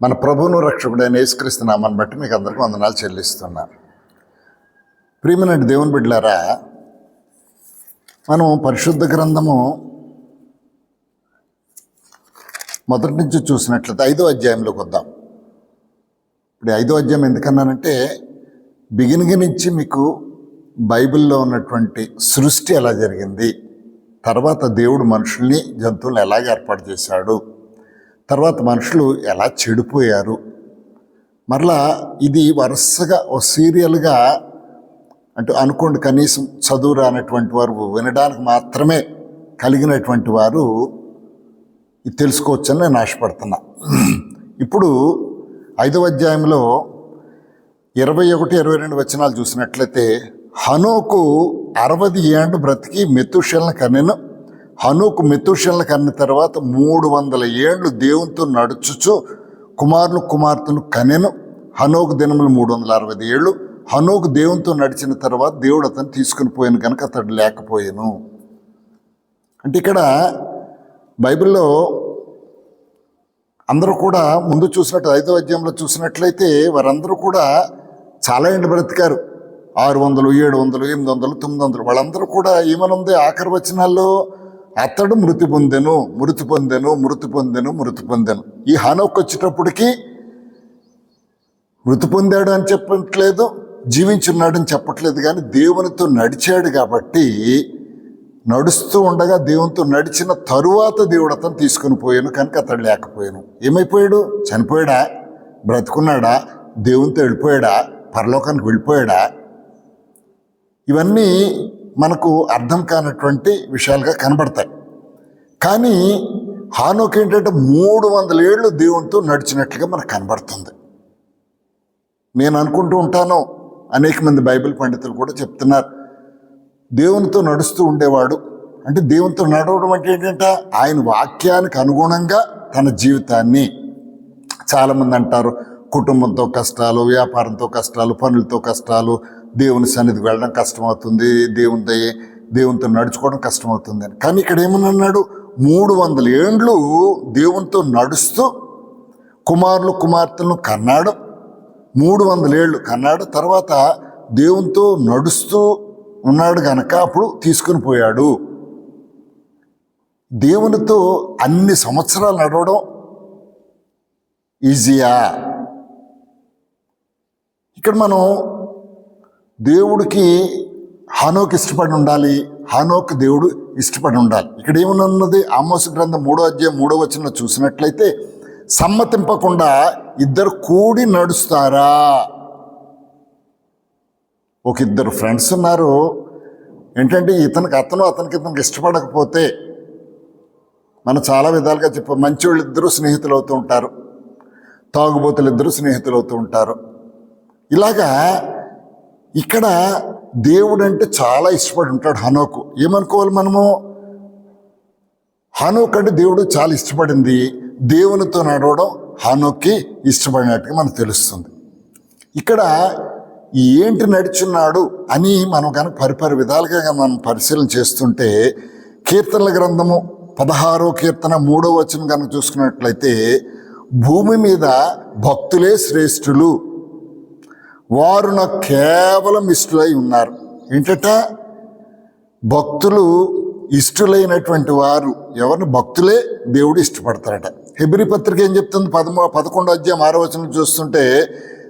మన ప్రభువును రక్షకుడైన యేసుక్రీస్తున్నామని బట్టి మీకు అందరికీ వందనాలు చెల్లిస్తున్నాను ప్రియమైనటువంటి దేవుని బిడ్డలారా మనం పరిశుద్ధ గ్రంథము మొదటి నుంచి చూసినట్లయితే ఐదో అధ్యాయంలోకి వద్దాం. ఇప్పుడు ఐదో అధ్యాయం ఎందుకన్నానంటే బిగినింగ్ నుంచి మీకు బైబిల్లో ఉన్నటువంటి సృష్టి ఎలా జరిగింది తర్వాత దేవుడు మనుషుల్ని జంతువులను ఎలాగ ఏర్పాటు చేశాడు తర్వాత మనుషులు ఎలా చెడిపోయారు. మరలా ఇది వరుసగా ఓ సీరియల్గా అంటే అనుకోండి కనీసం చదువు రానటువంటి వారు వినడానికి మాత్రమే కలిగినటువంటి వారు ఇది తెలుసుకోవచ్చని నేను ఆశపడుతున్నా. ఇప్పుడు ఐదవ అధ్యాయంలో ఇరవై ఒకటి ఇరవై రెండు వచనాలు చూసినట్లయితే హనోకు అరవది ఏండు బ్రతికి మెతుషల్ని కనెను హనుకు మెతుషల్ని కన్న తర్వాత మూడు వందల ఏళ్ళు దేవునితో నడుచుచు కుమారులు కుమార్తెను కనెను. హనోకు దినములు మూడు వందల అరవై ఏళ్ళు. హనోకు దేవునితో నడిచిన తర్వాత దేవుడు అతను తీసుకుని పోయాను కనుక అతడు లేకపోయాను. అంటే ఇక్కడ బైబిల్లో అందరూ కూడా ముందు చూసినట్టు ఐదో అధ్యాయంలో చూసినట్లయితే వారందరూ కూడా చాలా ఎండు బ్రతికారు. ఆరు వందలు ఏడు వందలు ఎనిమిది వందలు తొమ్మిది వందలు. వాళ్ళందరూ కూడా ఏమనుంది? ఆఖరి వచనాల్లో అతడు మృతి పొందెను మృతి పొందెను మృతి పొందెను మృతి పొందెను. ఈ హానోక్ వచ్చేటప్పటికి మృతి పొందాడు అని చెప్పట్లేదు జీవించున్నాడు అని చెప్పట్లేదు కానీ దేవునితో నడిచాడు కాబట్టి నడుస్తూ ఉండగా దేవునితో నడిచిన తరువాత దేవుడు అతను తీసుకుని పోయాను కనుక అతడు లేకపోయాను. ఏమైపోయాడు? చనిపోయాడా? బ్రతుకున్నాడా? దేవునితో వెళ్ళిపోయాడా? పరలోకానికి వెళ్ళిపోయాడా? ఇవన్నీ మనకు అర్థం కానటువంటి విషయాలుగా కనబడతాయి. కానీ హానోక్ ఏంటంటే మూడు వందల ఏళ్ళు దేవునితో నడిచినట్లుగా మనకు కనబడుతుంది. నేను అనుకుంటూ ఉంటాను అనేక మంది బైబిల్ పండితులు కూడా చెప్తున్నారు దేవునితో నడుస్తూ ఉండేవాడు అంటే దేవునితో నడవడం అంటే ఏంటంటే ఆయన వాక్యానికి అనుగుణంగా తన జీవితాన్ని చాలామంది అంటారు కుటుంబంతో కష్టాలు వ్యాపారంతో కష్టాలు పనులతో కష్టాలు దేవుని సన్నిధికి వెళ్ళడం కష్టమవుతుంది. దేవుని దేవునితో నడుచుకోవడం కష్టమవుతుంది అని. కానీ ఇక్కడ ఏమన్నాడు అన్నాడు? మూడు వందల ఏండ్లు దేవునితో నడుస్తూ కుమారులు కుమార్తెలను కన్నాడు. మూడు వందల ఏళ్ళు కన్నాడు. తర్వాత దేవునితో నడుస్తూ ఉన్నాడు గనక అప్పుడు తీసుకుని పోయాడు. దేవునితో అన్ని సంవత్సరాలు నడవడం ఈజీయా? ఇక్కడ మనం దేవుడికి హనోక్ ఇష్టపడి ఉండాలి. హానోక్ దేవుడు ఇష్టపడి ఉండాలి. ఇక్కడ ఏమనున్నది ఆమోస గ్రంథం మూడో అధ్యాయం మూడో వచనంలో చూసినట్లయితే సమ్మతింపకుండా ఇద్దరు కూడి నడుస్తారా? ఒక ఇద్దరు ఫ్రెండ్స్ ఉన్నారు. ఏంటంటే ఇతనికి అతను అతనికి ఇతనికి ఇష్టపడకపోతే మనం చాలా విధాలుగా చెప్ప మంచివాళ్ళు ఇద్దరు స్నేహితులు అవుతూ ఉంటారు. తాగుబోతులు ఇద్దరు స్నేహితులు అవుతూ ఉంటారు. ఇలాగా ఇక్కడ దేవుడు అంటే చాలా ఇష్టపడి ఉంటాడు హనోకు. ఏమనుకోవాలి మనము? హనోక్ అంటే దేవుడు చాలా ఇష్టపడింది. దేవునితో నడవడం హనోక్కి ఇష్టపడినట్టుగా మనకు తెలుస్తుంది. ఇక్కడ ఏంటి నడుచున్నాడు అని మనం కనుక పరిపరి విధాలుగా మనం పరిశీలన చేస్తుంటే కీర్తనల గ్రంథము పదహారో కీర్తన మూడో వచనం కనుక చూసుకున్నట్లయితే భూమి మీద భక్తులే శ్రేష్ఠులు. వారు నాకు కేవలం ఇష్టలై ఉన్నారు. ఏంటట? భక్తులు ఇష్టలైనటువంటి వారు ఎవరిని? భక్తులే దేవుడు ఇష్టపడతారట. హెబ్రి పత్రిక ఏం చెప్తుంది? పదమూ పదకొండో అధ్యాయం ఆరో చూస్తుంటే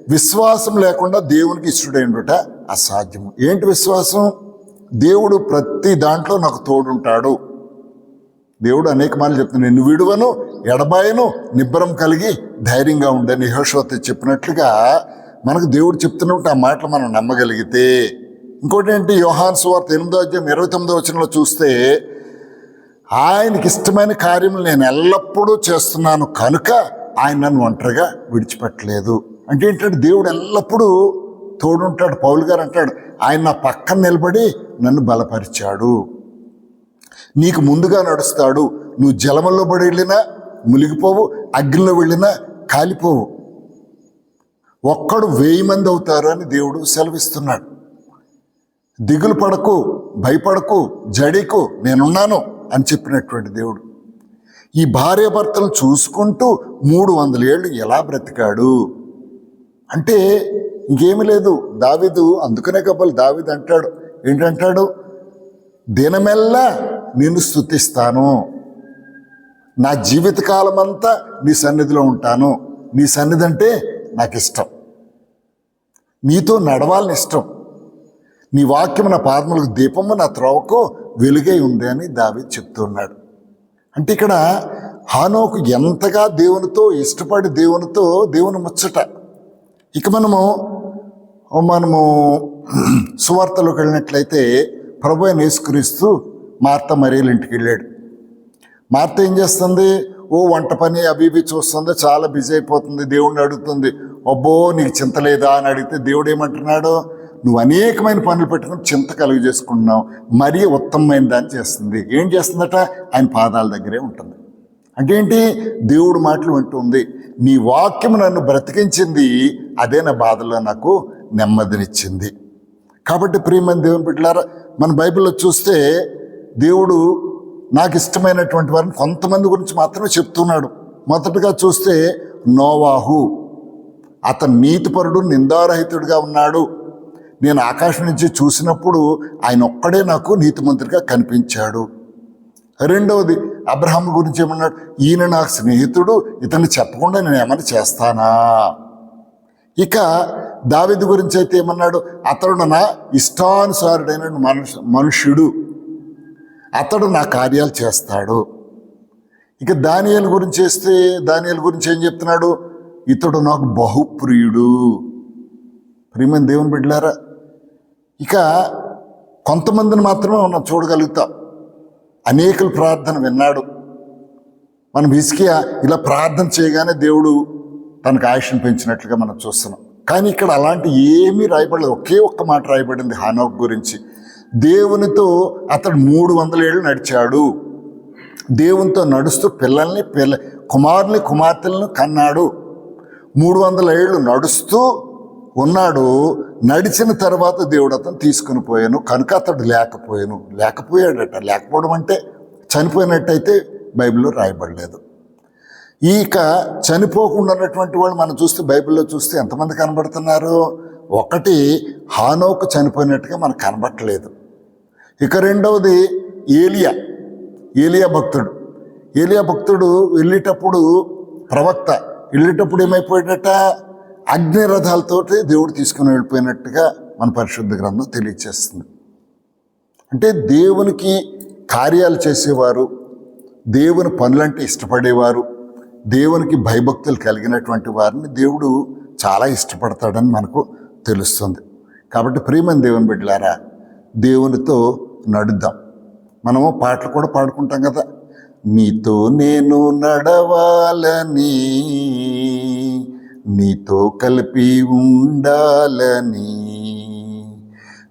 విశ్వాసం లేకుండా దేవునికి ఇష్టడైనట అసాధ్యము. ఏంటి విశ్వాసం? దేవుడు ప్రతి దాంట్లో నాకు తోడుంటాడు. దేవుడు అనేక మార్లు చెప్తున్నాడు. నిన్ను విడువను ఎడబాయను నిబ్బరం కలిగి ధైర్యంగా ఉండని యహోషోత చెప్పినట్లుగా మనకు దేవుడు చెప్తున్నట్టు ఆ మాటలు మనం నమ్మగలిగితే. ఇంకోటి ఏంటి? యోహాన్ సువార్త ఎనిమిదో అధ్యాయం ఇరవై తొమ్మిదో వచనంలో చూస్తే ఆయనకి ఇష్టమైన కార్యములు నేను ఎల్లప్పుడూ చేస్తున్నాను కనుక ఆయన నన్ను ఒంటరిగా విడిచిపెట్టలేదు. అంటే ఏంటంటే దేవుడు ఎల్లప్పుడూ తోడుంటాడు. పౌలు గారు అంటాడు ఆయన నా పక్కన నిలబడి నన్ను బలపరిచాడు. నీకు ముందుగా నడుస్తాడు. నువ్వు జలముల్లో పడి వెళ్ళినా మునిగిపోవు అగ్నిలో వెళ్ళినా కాలిపోవు. ఒక్కడు వెయ్యి మంది అవుతారు అని దేవుడు సెలవిస్తున్నాడు. దిగులు పడకు భయపడకు జడికు నేనున్నాను అని చెప్పినటువంటి దేవుడు. ఈ భార్యాభర్తలను చూసుకుంటూ మూడు వందల ఏళ్ళు ఎలా బ్రతికాడు? అంటే ఇంకేమి లేదు. దావిదు అందుకనే కబ్బలు దావిదు అంటాడు. ఏంటంటాడు? దినమెల్లా నిన్ను స్థుతిస్తాను నా జీవితకాలమంతా నీ సన్నిధిలో ఉంటాను. నీ సన్నిధి అంటే నాకు ఇష్టం నీతో నడవాలని ఇష్టం. నీ వాక్యం నా పాదములకు దీపము నా త్రోవకు వెలుగై ఉంది అని దావి చెప్తున్నాడు. అంటే ఇక్కడ హానోకు ఎంతగా దేవునితో ఇష్టపడి దేవునితో దేవుని ముచ్చట. ఇక మనము మనము సువార్తలోకి వెళ్ళినట్లయితే ప్రభు అయిన యేసుక్రీస్తు మార్త మరియల ఇంటికి వెళ్ళాడు. మార్త ఏం చేస్తుంది? ఓ వంట పని అవి ఇవి చూస్తుంది చాలా బిజీ అయిపోతుంది దేవుడిని అడుగుతుంది. అబ్బో నీకు చింత లేదా అని అడిగితే దేవుడు ఏమంటున్నాడు? నువ్వు అనేకమైన పనులు పెట్టుకుని చింత కలుగు చేసుకుంటున్నావు. మరీ ఉత్తమమైన దాన్ని చేస్తుంది. ఏం చేస్తుందట? ఆయన పాదాల దగ్గరే ఉంటుంది. అంటే ఏంటి? దేవుడు మాటలు వింటుంది. నీ వాక్యం నన్ను బ్రతికించింది అదే నా బాధలో నాకు నెమ్మదినిచ్చింది. కాబట్టి ప్రియమైన దేవుని బిడ్డలారా మన బైబిల్లో చూస్తే దేవుడు నాకు ఇష్టమైనటువంటి వారిని కొంతమంది గురించి మాత్రమే చెప్తున్నాడు. మొదటగా చూస్తే నోవాహు. అతను నీతిపరుడు నిందారహితుడిగా ఉన్నాడు. నేను ఆకాశం నుంచి చూసినప్పుడు ఆయన ఒక్కడే నాకు నీతిమంతుడిగా కనిపించాడు. రెండవది అబ్రహాం గురించి ఏమన్నాడు? ఈయన నాకు స్నేహితుడు ఇతన్ని చెప్పకుండా నేను ఏమైనా చేస్తానా? ఇక దావిది గురించి అయితే ఏమన్నాడు? అతడు నా ఇష్టానుసారుడైన మనుషు మనుష్యుడు. అతడు నా కార్యాలు చేస్తాడు. ఇక దానియల్ గురించి చేస్తే దానియల్ గురించి ఏం చెప్తున్నాడు? ఇతడు నాకు బహుప్రియుడు. ప్రియమైన దేవుని బిడ్డలారా ఇక కొంతమందిని మాత్రమే మనం చూడగలుగుతాం. అనేకుల ప్రార్థన విన్నాడు. మనం హిస్కియా ఇలా ప్రార్థన చేయగానే దేవుడు తనకు ఆయుష్ను పెంచినట్లుగా మనం చూస్తున్నాం. కానీ ఇక్కడ అలాంటి ఏమీ రాయబడలేదు. ఒకే ఒక్క మాట రాయబడింది హానోక్ గురించి. దేవునితో అతడు మూడు వందల ఏళ్ళు నడిచాడు. దేవునితో నడుస్తూ పిల్లల్ని పిల్ల కుమారుని కుమార్తెలను కన్నాడు. మూడు వందల ఏళ్ళు నడుస్తూ ఉన్నాడు. నడిచిన తర్వాత దేవుడు అతను తీసుకుని పోయాను. కనుక అతడు లేకపోయాను. లేకపోయాడట. లేకపోవడం అంటే చనిపోయినట్టయితే బైబిల్లో రాయబడలేదు. ఇక చనిపోకుండా ఉన్నటువంటి వాళ్ళు మనం చూస్తే బైబిల్లో చూస్తే ఎంతమంది కనబడుతున్నారు? ఒకటి హానోకు చనిపోయినట్టుగా మనకు కనబట్టలేదు. ఇక రెండవది ఏలియా. ఏలియా భక్తుడు. ఏలియా భక్తుడు వెళ్ళేటప్పుడు ప్రవక్త వెళ్ళేటప్పుడు ఏమైపోయాడట అగ్ని రథాలతోటి దేవుడు తీసుకుని వెళ్ళిపోయినట్టుగా మన పరిశుద్ధ గ్రంథం తెలియచేస్తుంది. అంటే దేవునికి కార్యాలు చేసేవారు దేవుని పనులంటే ఇష్టపడేవారు దేవునికి భయభక్తులు కలిగినటువంటి వారిని దేవుడు చాలా ఇష్టపడతాడని మనకు తెలుస్తుంది. కాబట్టి ప్రియమైన దేవుని బిడ్డలారా దేవునితో నడుద్దాం. మనము పాటలు కూడా పాడుకుంటాం కదా. నీతో నేను నడవాలని నీతో కలిపి ఉండాలని.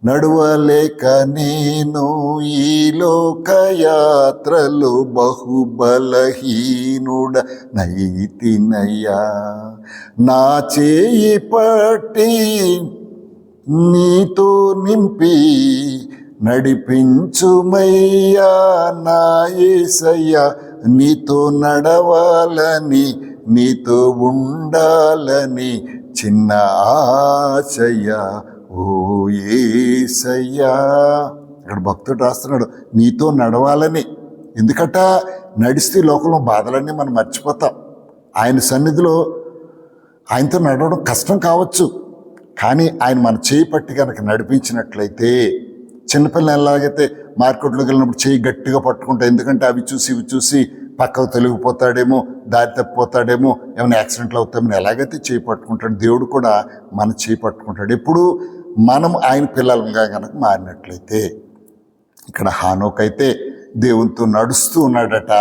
నడవలేక నేను ఈ లోకయాత్రలు బహుబలహీనుడ నైతినయ్యా. నా చేయి పట్టి నీతో నింపి నడిపించుమయ్యా నా ఏసయ్య నీతో నడవాలని నీతో ఉండాలని చిన్న ఆశయ ఓ ఏసయ్యా. ఇక్కడ భక్తుడు రాస్తున్నాడు నీతో నడవాలని. ఎందుకట? నడిస్తే లోకంలో బాధలన్నీ మనం మర్చిపోతాం. ఆయన సన్నిధిలో ఆయనతో నడవడం కష్టం కావచ్చు. కానీ ఆయన మన చేయి పట్టి కనుక నడిపించినట్లయితే చిన్నపిల్లలు ఎలాగైతే మార్కెట్లోకి వెళ్ళినప్పుడు చేయి గట్టిగా పట్టుకుంటాయి ఎందుకంటే అవి చూసి ఇవి చూసి పక్కకు తొలగిపోతాడేమో దారి తప్పిపోతాడేమో ఏమైనా యాక్సిడెంట్లు అవుతామని ఎలాగైతే చేయి పట్టుకుంటాడు దేవుడు కూడా మన చేయి పట్టుకుంటాడు. ఎప్పుడు మనం ఆయన పిల్లలుగా కనుక మారినట్లయితే ఇక్కడ హానోకైతే దేవునితో నడుస్తూ ఉన్నాడట.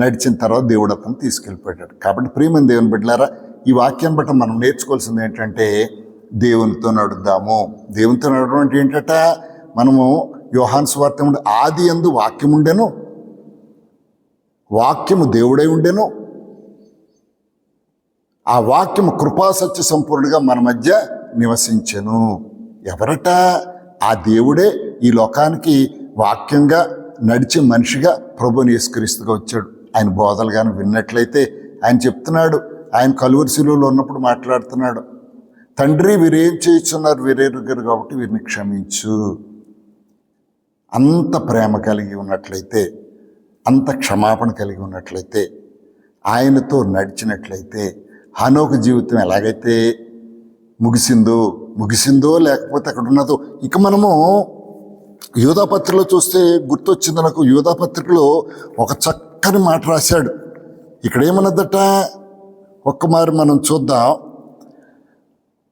నడిచిన తర్వాత దేవుడు అతను తీసుకెళ్ళిపోయాడు కాబట్టి ప్రియమైన దేవుని బిడ్డలారా ఈ వాక్యాన్ని బట్టి మనం నేర్చుకోవాల్సింది ఏంటంటే దేవునితో నడుద్దాము. దేవునితో నడవడం అంటే ఏంటట? మనము యోహాన్ స్వార్థం ఆది ఎందు వాక్యం ఉండెను వాక్యము దేవుడై ఉండెను. ఆ వాక్యము కృపాసత్య సంపూర్ణగా మన మధ్య నివసించెను. ఎవరట? ఆ దేవుడే ఈ లోకానికి వాక్యంగా నడిచే మనిషిగా ప్రభుని యేసుక్రీస్తుగా వచ్చాడు. ఆయన బోధలు కానీ విన్నట్లయితే ఆయన చెప్తున్నాడు. ఆయన కలువరి శిలువలో ఉన్నప్పుడు మాట్లాడుతున్నాడు. తండ్రి వీరేం చేస్తున్నారు? వీరేరుగారు కాబట్టి వీరిని క్షమించు. అంత ప్రేమ కలిగి ఉన్నట్లయితే అంత క్షమాపణ కలిగి ఉన్నట్లయితే ఆయనతో నడిచినట్లయితే హనోక జీవితం ఎలాగైతే ముగిసిందో ముగిసిందో లేకపోతే అక్కడ ఉన్నదో ఇక మనము యూధాపత్రికలో చూస్తే గుర్తొచ్చింది నాకు. యూధాపత్రికలో ఒక చక్కని మాట రాశాడు. ఇక్కడ ఏమన్నదట ఒక్క మారి మనం చూద్దాం.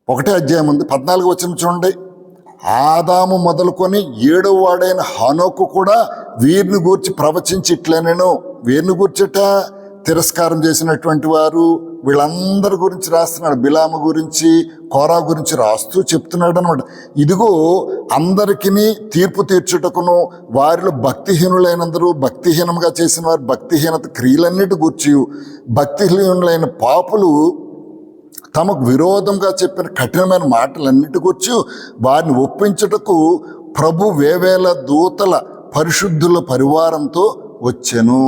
ఒకటే అధ్యాయం ఉంది. పద్నాలుగు వచ్చిన చూడండి. ఆదాము మొదలుకొని ఏడవ వాడైన హనోకు కూడా వీరిని గూర్చి ప్రవచించి ఇట్లనేను వీరిని గూర్చట తిరస్కారం చేసినటువంటి వారు వీళ్ళందరి గురించి రాస్తున్నాడు. బిలాము గురించి కోరా గురించి రాస్తూ చెప్తున్నాడు అనమాట ఇదిగో అందరికీ తీర్పు తీర్చుటకును వారిలో భక్తిహీనులైనందరూ భక్తిహీనంగా చేసిన వారు భక్తిహీనత క్రియలన్నిటి గూర్చి భక్తిహీనులైన పాపులు తమకు విరోధంగా చెప్పిన కఠినమైన మాటలన్నిటి గురించి వారిని ఒప్పించుటకు ప్రభు వేవేల దూతల పరిశుద్ధుల పరివారంతో వచ్చెను.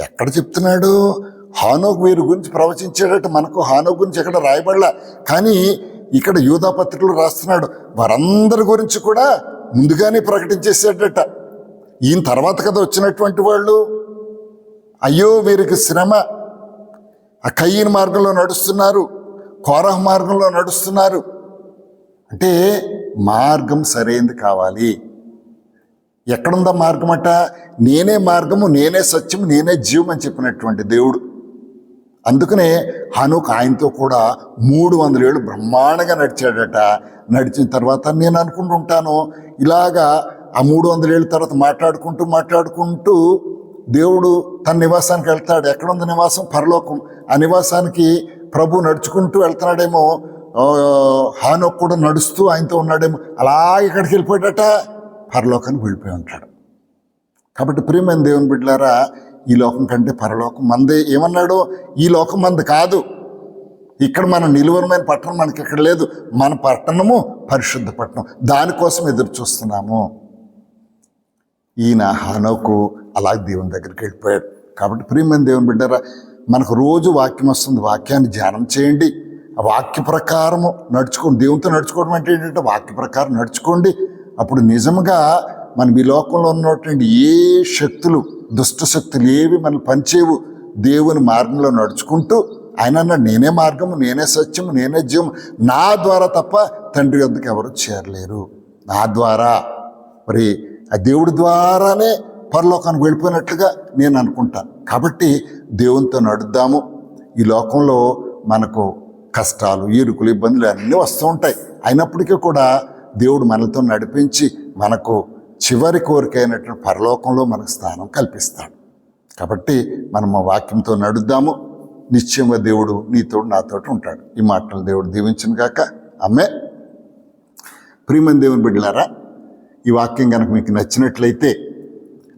ఎక్కడ చెప్తున్నాడు? హానోక్ వీరి గురించి ప్రవచించేటట్టు మనకు హానోక్ గురించి ఎక్కడ రాయబడలా? కానీ ఇక్కడ యూదా పత్రికలు రాస్తున్నాడు. వారందరి గురించి కూడా ముందుగానే ప్రకటించేసేటట. ఈయన తర్వాత కదా వచ్చినటువంటి వాళ్ళు? అయ్యో వీరికి శ్రమ. ఆ కయ్యని మార్గంలో నడుస్తున్నారు కోరహ మార్గంలో నడుస్తున్నారు. అంటే మార్గం సరైనది కావాలి. ఎక్కడుందా మార్గం అట నేనే మార్గము నేనే సత్యము నేనే జీవం అని చెప్పినటువంటి దేవుడు. అందుకనే హనుక్ ఆయనతో కూడా మూడు వందల ఏళ్ళు బ్రహ్మాండంగా నడిచాడట. నడిచిన తర్వాత నేను అనుకుంటుంటాను ఇలాగా ఆ మూడు వందల ఏళ్ళ తర్వాత మాట్లాడుకుంటూ మాట్లాడుకుంటూ దేవుడు తన నివాసానికి వెళ్తాడు. ఎక్కడుంది నివాసం? పరలోకం. ఆ నివాసానికి ప్రభు నడుచుకుంటూ వెళ్తున్నాడేమో. ఆ, హానోక్ కూడా నడుస్తూ ఆయనతో ఉన్నాడేమో. అలా ఇక్కడికి వెళ్ళిపోయాడట. పరలోకానికి వెళ్ళిపోయి ఉంటాడు. కాబట్టి ప్రియమైన దేవుని బిడ్డలారా ఈ లోకం కంటే పరలోకం మందే. ఏమన్నాడు? ఈ లోకం మంది కాదు. ఇక్కడ మన నిలువరమైన పట్టణం మనకి ఇక్కడ లేదు. మన పట్టణము పరిశుద్ధ పట్టణం. దానికోసం ఎదురు చూస్తున్నాము. ఈయన హానోకు అలా దేవుని దగ్గరికి వెళ్ళిపోయాడు. కాబట్టి ప్రియమైన దేవుని బిడ్డారా మనకు రోజు వాక్యం వస్తుంది. వాక్యాన్ని ధ్యానం చేయండి. ఆ వాక్య ప్రకారము నడుచుకోండి. దేవునితో నడుచుకోవడం అంటే ఏంటంటే వాక్య ప్రకారం నడుచుకోండి. అప్పుడు నిజంగా మనం ఈ లోకంలో ఉన్నటువంటి ఏ శక్తులు దుష్ట శక్తులు ఏవి మనల్ని పనిచేవు దేవుని మార్గంలో నడుచుకుంటూ ఆయన అన్నాడు నేనే మార్గము నేనే సత్యము నేనే జీవం నా ద్వారా తప్ప తండ్రి వద్దకు ఎవరు చేరలేరు. నా ద్వారా. మరి ఆ దేవుడి ద్వారానే పరలోకానికి వెళ్ళిపోయినట్లుగా నేను అనుకుంటాను కాబట్టి దేవునితో నడుద్దాము. ఈ లోకంలో మనకు కష్టాలు ఇరుకులు ఇబ్బందులు అన్నీ వస్తూ ఉంటాయి. అయినప్పటికీ కూడా దేవుడు మనతో నడిపించి మనకు చివరి కోరిక అయినటువంటి పరలోకంలో మనకు స్థానం కల్పిస్తాడు. కాబట్టి మనం ఆ వాక్యంతో నడుద్దాము. నిశ్చయంగా దేవుడు నీతోడు నాతోటి ఉంటాడు. ఈ మాటలు దేవుడు దీవించిన కాక అమ్మే ప్రియమని దేవుని బిడ్డలారా ఈ వాక్యం కనుక మీకు నచ్చినట్లయితే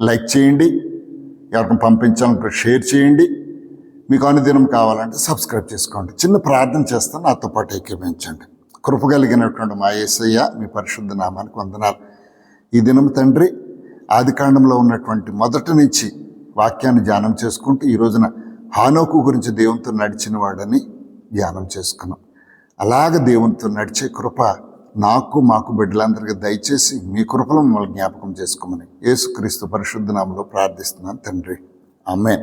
లైక్ చేయండి ఎవరిని పంపించాలనుకుంటే షేర్ చేయండి. మీకు అనుదినం కావాలంటే సబ్స్క్రైబ్ చేసుకోండి. చిన్న ప్రార్థన చేస్తాను నాతో పాటు ఐక్యమించండి కృప కలిగినటువంటి మా యేసయ్య మీ పరిశుద్ధ నామానికి వందనాలు. ఈ దినం తండ్రి ఆదికాండంలో ఉన్నటువంటి మొదటి నుంచి వాక్యాన్ని ధ్యానం చేసుకుంటూ ఈ రోజున హానోకు గురించి దేవునితో నడిచిన వాడని ధ్యానం చేసుకున్నాం. అలాగ దేవునితో నడిచే కృప నాకు మాకు బిడ్డలందరికీ దయచేసి మీ కృపలో మమ్మల్ని జ్ఞాపకం చేసుకోమని యేసుక్రీస్తు పరిశుద్ధ నామంలో ప్రార్థిస్తున్నాను తండ్రి. ఆమె